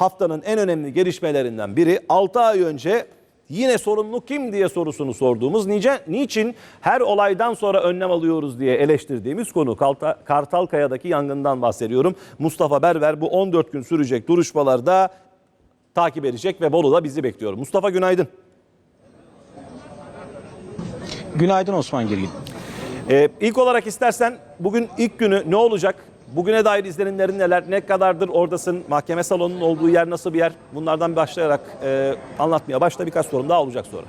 haftanın en önemli gelişmelerinden biri 6 ay önce yine sorumlu kim diye sorusunu sorduğumuz nice, niçin her olaydan sonra önlem alıyoruz diye eleştirdiğimiz konu Kalta- Kartalkaya'daki yangından bahsediyorum. Mustafa Berber bu 14 gün sürecek duruşmalarda takip edecek ve Bolu'da bizi bekliyor. Mustafa günaydın. Günaydın Osman Girgin. Ee, ilk olarak istersen bugün ilk günü ne olacak? Bugüne dair izlenimlerin neler? Ne kadardır oradasın? Mahkeme salonunun olduğu yer nasıl bir yer? Bunlardan başlayarak e, anlatmaya başla. Birkaç sorum daha olacak sonra.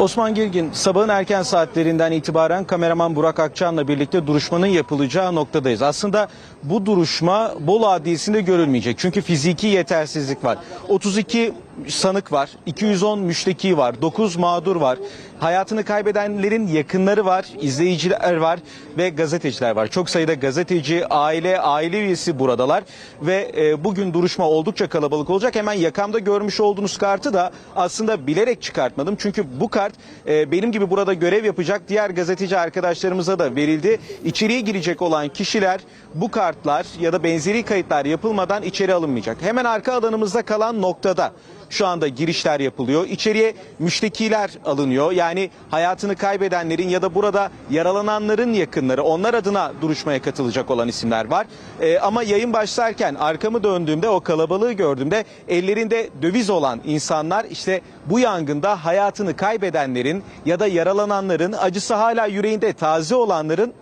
Osman Girgin, sabahın erken saatlerinden itibaren kameraman Burak Akçan'la birlikte duruşmanın yapılacağı noktadayız. Aslında bu duruşma Bolu Adliyesi'nde görülmeyecek. Çünkü fiziki yetersizlik var. 32 sanık var, 210 müşteki var, 9 mağdur var. Hayatını kaybedenlerin yakınları var, izleyiciler var ve gazeteciler var. Çok sayıda gazeteci, aile, aile üyesi buradalar ve e, bugün duruşma oldukça kalabalık olacak. Hemen yakamda görmüş olduğunuz kartı da aslında bilerek çıkartmadım. Çünkü bu kart e, benim gibi burada görev yapacak diğer gazeteci arkadaşlarımıza da verildi. İçeriye girecek olan kişiler bu kartlar ya da benzeri kayıtlar yapılmadan içeri alınmayacak. Hemen arka alanımızda kalan noktada şu anda girişler yapılıyor. İçeriye müştekiler alınıyor. Yani hayatını kaybedenlerin ya da burada yaralananların yakınları onlar adına duruşmaya katılacak olan isimler var. Ee, ama yayın başlarken arkamı döndüğümde o kalabalığı gördüğümde ellerinde döviz olan insanlar işte bu yangında hayatını kaybedenlerin ya da yaralananların acısı hala yüreğinde taze olanların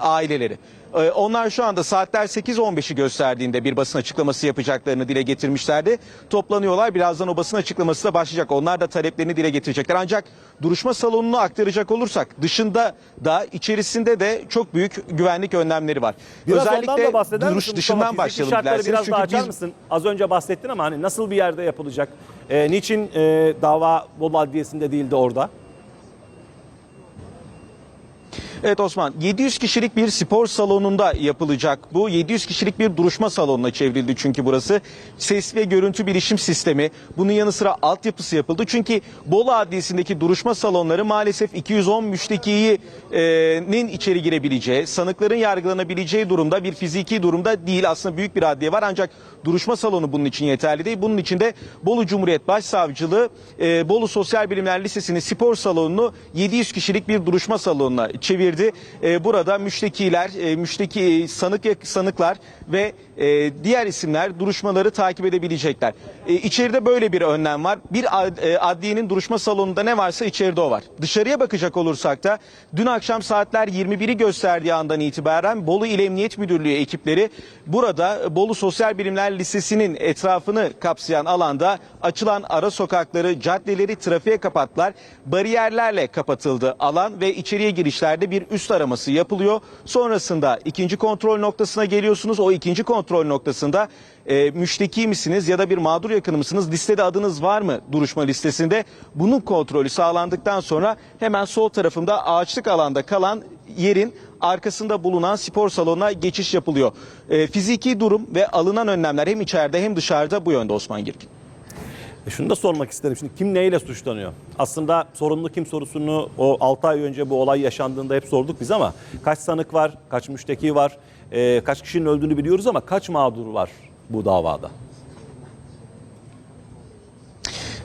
aileleri. Ee, Onlar şu anda saatler 8.15'i gösterdiğinde bir basın açıklaması yapacaklarını dile getirmişlerdi. Toplanıyorlar. Birazdan o basın açıklaması da başlayacak. Onlar da taleplerini dile getirecekler. Ancak duruşma salonunu aktaracak olursak dışında da içerisinde de çok büyük güvenlik önlemleri var. Biraz Özellikle da bahseder duruş misin dışından başlayalım dilerseniz. biraz Çünkü daha açar biz mısın? Az önce bahsettin ama hani nasıl bir yerde yapılacak? Ee, niçin e, dava Bolu Adliyesi'nde değildi orada? Evet Osman 700 kişilik bir spor salonunda yapılacak bu. 700 kişilik bir duruşma salonuna çevrildi çünkü burası. Ses ve görüntü bilişim sistemi bunun yanı sıra altyapısı yapıldı. Çünkü Bolu Adliyesi'ndeki duruşma salonları maalesef 210 müştekinin içeri girebileceği, sanıkların yargılanabileceği durumda bir fiziki durumda değil. Aslında büyük bir adliye var ancak duruşma salonu bunun için yeterli değil. Bunun için de Bolu Cumhuriyet Başsavcılığı e, Bolu Sosyal Bilimler Lisesi'nin spor salonunu 700 kişilik bir duruşma salonuna çevirdi. E, burada müştekiler, e, müşteki e, sanık sanıklar ve e, diğer isimler duruşmaları takip edebilecekler. E, içeride böyle bir önlem var. Bir ad- e, adliyenin duruşma salonunda ne varsa içeride o var. Dışarıya bakacak olursak da dün akşam saatler 21'i gösterdiği andan itibaren Bolu İl Emniyet Müdürlüğü ekipleri burada Bolu Sosyal Bilimler Lisesi'nin etrafını kapsayan alanda açılan ara sokakları, caddeleri trafiğe kapattılar. Bariyerlerle kapatıldı alan ve içeriye girişlerde bir üst araması yapılıyor. Sonrasında ikinci kontrol noktasına geliyorsunuz. O ikinci kontrol noktasında e, müşteki misiniz ya da bir mağdur yakını mısınız? Listede adınız var mı duruşma listesinde? Bunun kontrolü sağlandıktan sonra hemen sol tarafımda ağaçlık alanda kalan yerin arkasında bulunan spor salonuna geçiş yapılıyor. E, fiziki durum ve alınan önlemler hem içeride hem dışarıda bu yönde Osman Girkin. E şunu da sormak isterim. Şimdi kim neyle suçlanıyor? Aslında sorumlu kim sorusunu o 6 ay önce bu olay yaşandığında hep sorduk biz ama kaç sanık var, kaç müşteki var, e, kaç kişinin öldüğünü biliyoruz ama kaç mağdur var bu davada?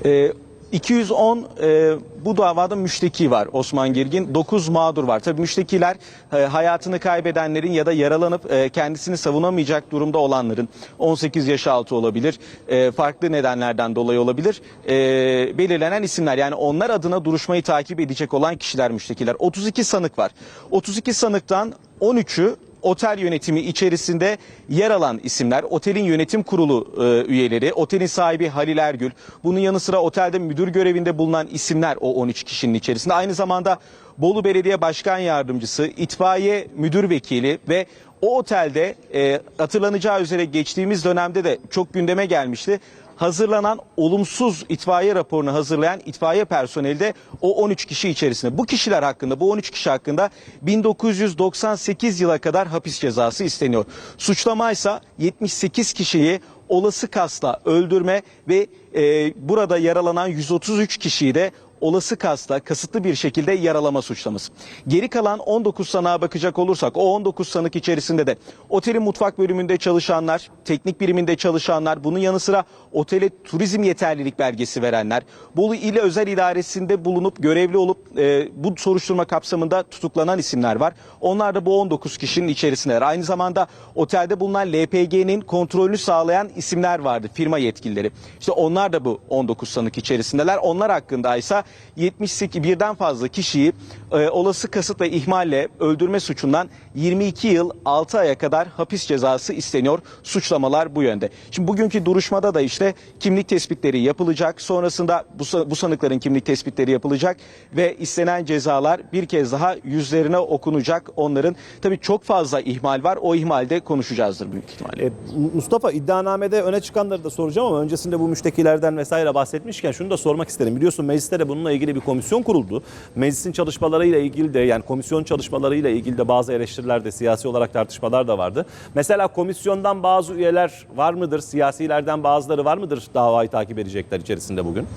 Ee, 210 e, bu davada müşteki var Osman Girgin. 9 mağdur var. Tabii müştekiler e, hayatını kaybedenlerin ya da yaralanıp e, kendisini savunamayacak durumda olanların 18 yaş altı olabilir. e, farklı nedenlerden dolayı olabilir. E, belirlenen isimler yani onlar adına duruşmayı takip edecek olan kişiler müştekiler. 32 sanık var. 32 sanıktan 13'ü otel yönetimi içerisinde yer alan isimler, otelin yönetim kurulu e, üyeleri, otelin sahibi Halil Ergül, bunun yanı sıra otelde müdür görevinde bulunan isimler o 13 kişinin içerisinde. Aynı zamanda Bolu Belediye Başkan Yardımcısı, itfaiye müdür vekili ve o otelde e, hatırlanacağı üzere geçtiğimiz dönemde de çok gündeme gelmişti hazırlanan olumsuz itfaiye raporunu hazırlayan itfaiye personeli de o 13 kişi içerisinde. Bu kişiler hakkında, bu 13 kişi hakkında 1998 yıla kadar hapis cezası isteniyor. Suçlama ise 78 kişiyi olası kasla öldürme ve e, burada yaralanan 133 kişiyi de olası kasta kasıtlı bir şekilde yaralama suçlaması. Geri kalan 19 sanığa bakacak olursak o 19 sanık içerisinde de otelin mutfak bölümünde çalışanlar, teknik biriminde çalışanlar, bunun yanı sıra otele turizm yeterlilik belgesi verenler, Bolu İl Özel İdaresi'nde bulunup görevli olup e, bu soruşturma kapsamında tutuklanan isimler var. Onlar da bu 19 kişinin içerisindeler. Aynı zamanda otelde bulunan LPG'nin kontrolünü sağlayan isimler vardı, firma yetkilileri. İşte onlar da bu 19 sanık içerisindeler. Onlar hakkında ise 78 birden fazla kişiyi e, olası kasıt ve ihmalle öldürme suçundan 22 yıl 6 aya kadar hapis cezası isteniyor. Suçlamalar bu yönde. Şimdi bugünkü duruşmada da işte kimlik tespitleri yapılacak. Sonrasında bu, bu sanıkların kimlik tespitleri yapılacak ve istenen cezalar bir kez daha yüzlerine okunacak. Onların tabii çok fazla ihmal var. O ihmalde konuşacağızdır büyük ihtimalle. E, Mustafa iddianamede öne çıkanları da soracağım ama öncesinde bu müştekilerden vesaire bahsetmişken şunu da sormak isterim. Biliyorsun mecliste de bununla ilgili bir komisyon kuruldu. Meclisin çalışmalarıyla ilgili de yani komisyon çalışmalarıyla ilgili de bazı eleştiriler de siyasi olarak tartışmalar da vardı. Mesela komisyondan bazı üyeler var mıdır? Siyasilerden bazıları var mıdır davayı takip edecekler içerisinde bugün?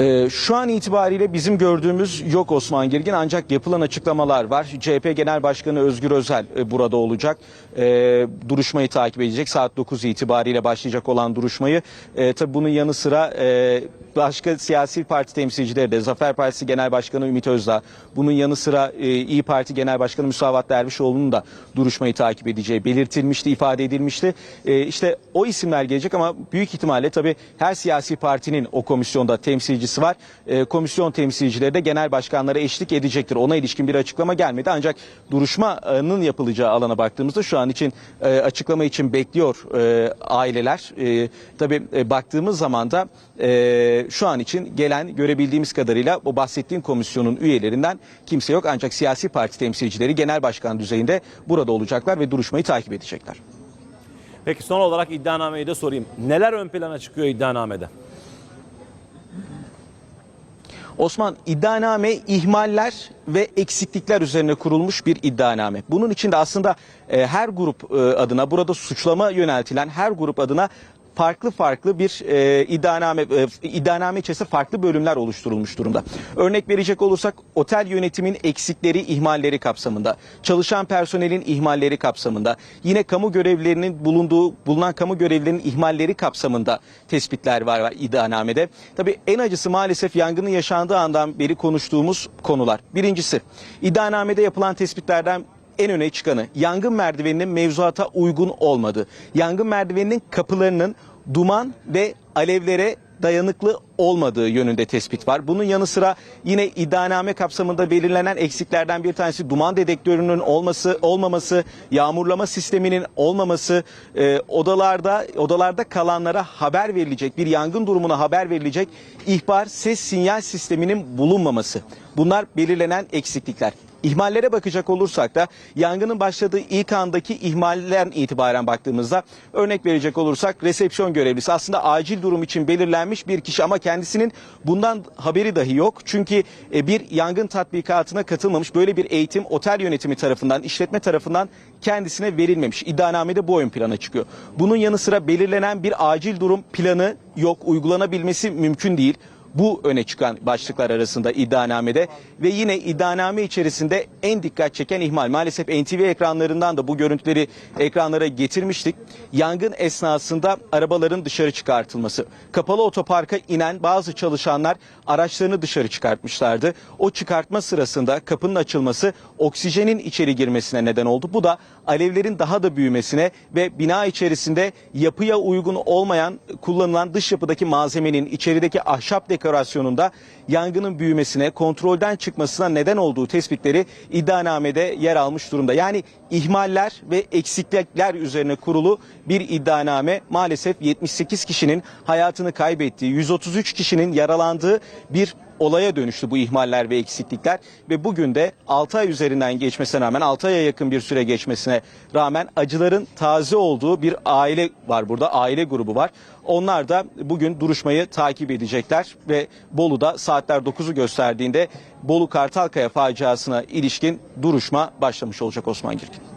Ee, şu an itibariyle bizim gördüğümüz yok Osman Girgin ancak yapılan açıklamalar var. CHP Genel Başkanı Özgür Özel e, burada olacak. Ee, duruşmayı takip edecek. Saat 9 itibariyle başlayacak olan duruşmayı. Ee, tabii bunun yanı sıra e, başka siyasi parti temsilcileri de Zafer Partisi Genel Başkanı Ümit Özdağ, bunun yanı sıra e, İyi Parti Genel Başkanı Müsavat Dervişoğlu'nun da duruşmayı takip edeceği belirtilmişti, ifade edilmişti. E, işte o isimler gelecek ama büyük ihtimalle tabii her siyasi partinin o komisyonda temsilcisi var. E, komisyon temsilcileri de genel başkanlara eşlik edecektir. Ona ilişkin bir açıklama gelmedi ancak duruşmanın yapılacağı alana baktığımızda şu an için e, açıklama için bekliyor e, aileler. E, tabii e, baktığımız zaman da e, şu an için gelen görebildiğimiz kadarıyla o bahsettiğim komisyonun üyelerinden kimse yok. Ancak siyasi parti temsilcileri genel başkan düzeyinde burada olacaklar ve duruşmayı takip edecekler. Peki son olarak iddianameyi de sorayım. Neler ön plana çıkıyor iddianamede? Osman iddianame ihmaller ve eksiklikler üzerine kurulmuş bir iddianame. Bunun içinde aslında e, her grup e, adına burada suçlama yöneltilen her grup adına farklı farklı bir e, iddianame e, iddianame içerisinde farklı bölümler oluşturulmuş durumda. Örnek verecek olursak otel yönetimin eksikleri, ihmalleri kapsamında, çalışan personelin ihmalleri kapsamında, yine kamu görevlilerinin bulunduğu bulunan kamu görevlilerinin ihmalleri kapsamında tespitler var, var iddianamede. Tabii en acısı maalesef yangının yaşandığı andan beri konuştuğumuz konular. Birincisi iddianamede yapılan tespitlerden en öne çıkanı yangın merdiveninin mevzuata uygun olmadığı. Yangın merdiveninin kapılarının duman ve alevlere dayanıklı olmadığı yönünde tespit var. Bunun yanı sıra yine iddianame kapsamında belirlenen eksiklerden bir tanesi duman dedektörünün olması, olmaması, yağmurlama sisteminin olmaması, e, odalarda odalarda kalanlara haber verilecek, bir yangın durumuna haber verilecek ihbar ses sinyal sisteminin bulunmaması. Bunlar belirlenen eksiklikler. İhmallere bakacak olursak da yangının başladığı ilk andaki ihmallerden itibaren baktığımızda örnek verecek olursak resepsiyon görevlisi aslında acil durum için belirlenmiş bir kişi ama kendisinin bundan haberi dahi yok. Çünkü e, bir yangın tatbikatına katılmamış böyle bir eğitim otel yönetimi tarafından işletme tarafından kendisine verilmemiş. İddianamede bu ön plana çıkıyor. Bunun yanı sıra belirlenen bir acil durum planı yok uygulanabilmesi mümkün değil. Bu öne çıkan başlıklar arasında iddianamede ve yine iddianame içerisinde en dikkat çeken ihmal. Maalesef NTV ekranlarından da bu görüntüleri ekranlara getirmiştik. Yangın esnasında arabaların dışarı çıkartılması. Kapalı otoparka inen bazı çalışanlar araçlarını dışarı çıkartmışlardı. O çıkartma sırasında kapının açılması oksijenin içeri girmesine neden oldu. Bu da alevlerin daha da büyümesine ve bina içerisinde yapıya uygun olmayan kullanılan dış yapıdaki malzemenin içerideki ahşap dekorasyonunda yangının büyümesine, kontrolden çıkmasına neden olduğu tespitleri iddianamede yer almış durumda. Yani ihmaller ve eksiklikler üzerine kurulu bir iddianame maalesef 78 kişinin hayatını kaybettiği, 133 kişinin yaralandığı bir olaya dönüştü bu ihmaller ve eksiklikler ve bugün de 6 ay üzerinden geçmesine rağmen 6 aya yakın bir süre geçmesine rağmen acıların taze olduğu bir aile var burada aile grubu var. Onlar da bugün duruşmayı takip edecekler ve Bolu'da saatler 9'u gösterdiğinde Bolu Kartalkaya faciasına ilişkin duruşma başlamış olacak Osman Girkin.